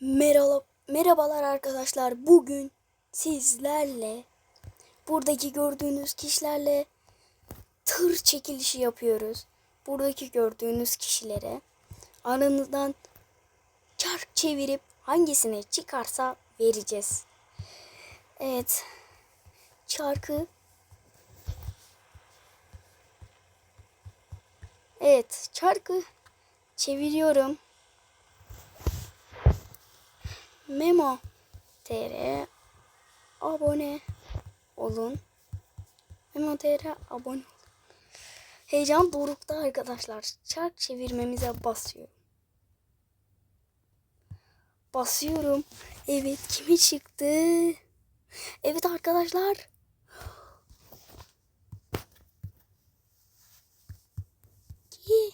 Merhaba, merhabalar arkadaşlar. Bugün sizlerle buradaki gördüğünüz kişilerle tır çekilişi yapıyoruz. Buradaki gördüğünüz kişilere aranızdan çark çevirip hangisine çıkarsa vereceğiz. Evet. Çarkı Evet, çarkı çeviriyorum. Memo TR abone olun. Memo TR abone olun. Heyecan dorukta arkadaşlar. Çark çevirmemize basıyorum. Basıyorum. Evet kimi çıktı? Evet arkadaşlar. Gi.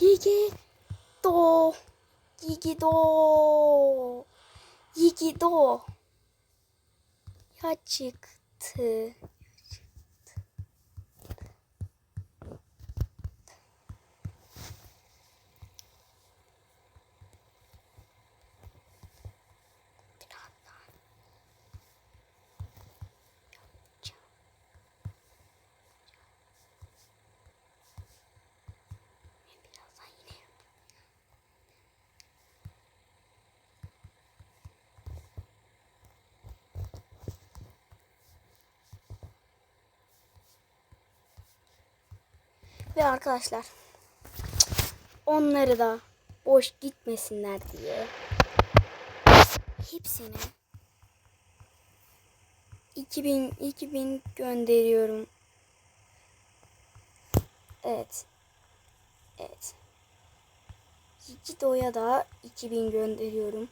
Gigi. Do. Gigi do. Gigi do. Ya çıktı. Ve arkadaşlar onları da boş gitmesinler diye hepsine 2000 2000 gönderiyorum. Evet. Evet. Yigido'ya da 2000 gönderiyorum.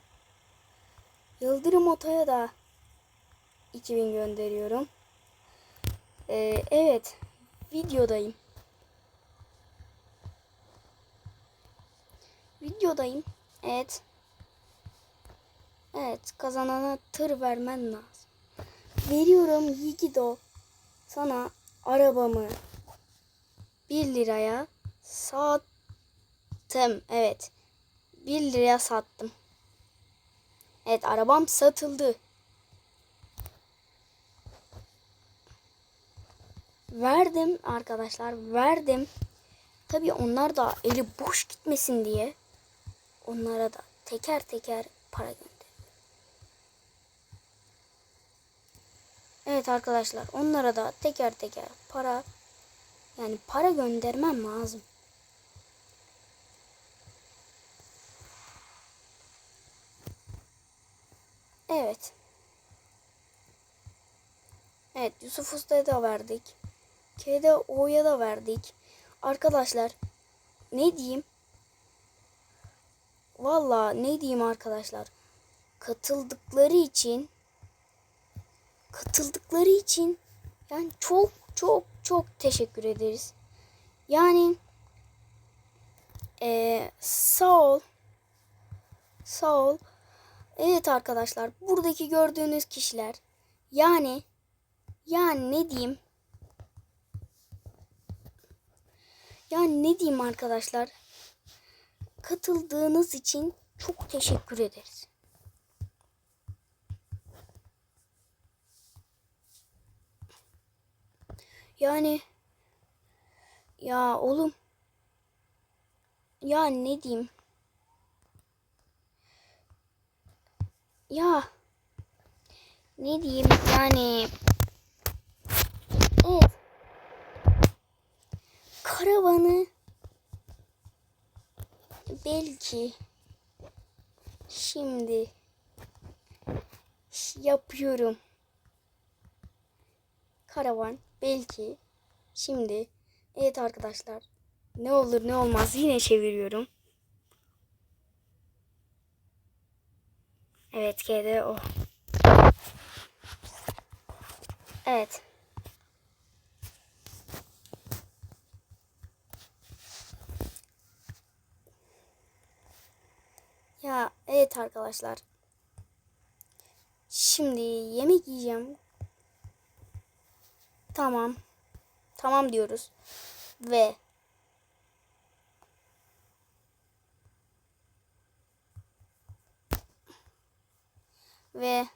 Yıldırım Oto'ya da 2000 gönderiyorum. Ee, evet. Videodayım. Videodayım. Evet. Evet. Kazanana tır vermen lazım. Veriyorum Yigido. Sana arabamı 1 liraya sattım. Evet. 1 liraya sattım. Evet arabam satıldı. Verdim arkadaşlar verdim. Tabii onlar da eli boş gitmesin diye onlara da teker teker para gönderdim. Evet arkadaşlar onlara da teker teker para yani para göndermem lazım. Evet. Evet Yusuf Usta'ya da verdik. K'de O'ya da verdik. Arkadaşlar ne diyeyim? Valla ne diyeyim arkadaşlar? Katıldıkları için katıldıkları için yani çok çok çok teşekkür ederiz. Yani eee sağ ol. Sağ ol. Evet arkadaşlar buradaki gördüğünüz kişiler yani yani ne diyeyim? Yani ne diyeyim arkadaşlar? Katıldığınız için çok teşekkür ederiz. Yani ya oğlum ya ne diyeyim? Ya ne diyeyim yani evet karavanı belki şimdi yapıyorum karavan belki şimdi evet arkadaşlar ne olur ne olmaz yine çeviriyorum Evet K'de o. Evet. Ya evet arkadaşlar. Şimdi yemek yiyeceğim. Tamam. Tamam diyoruz. Ve Ve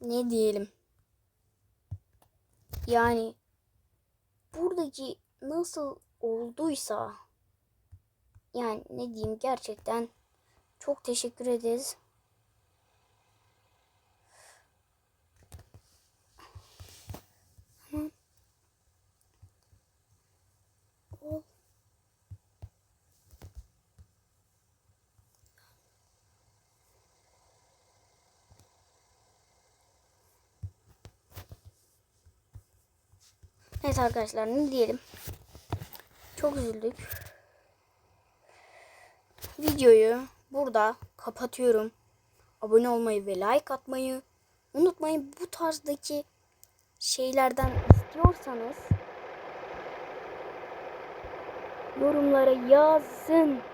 ne diyelim? Yani buradaki nasıl olduysa yani ne diyeyim gerçekten çok teşekkür ederiz. Neyse arkadaşlar ne diyelim. Çok üzüldük. Videoyu burada kapatıyorum. Abone olmayı ve like atmayı unutmayın. Bu tarzdaki şeylerden istiyorsanız yorumlara yazın.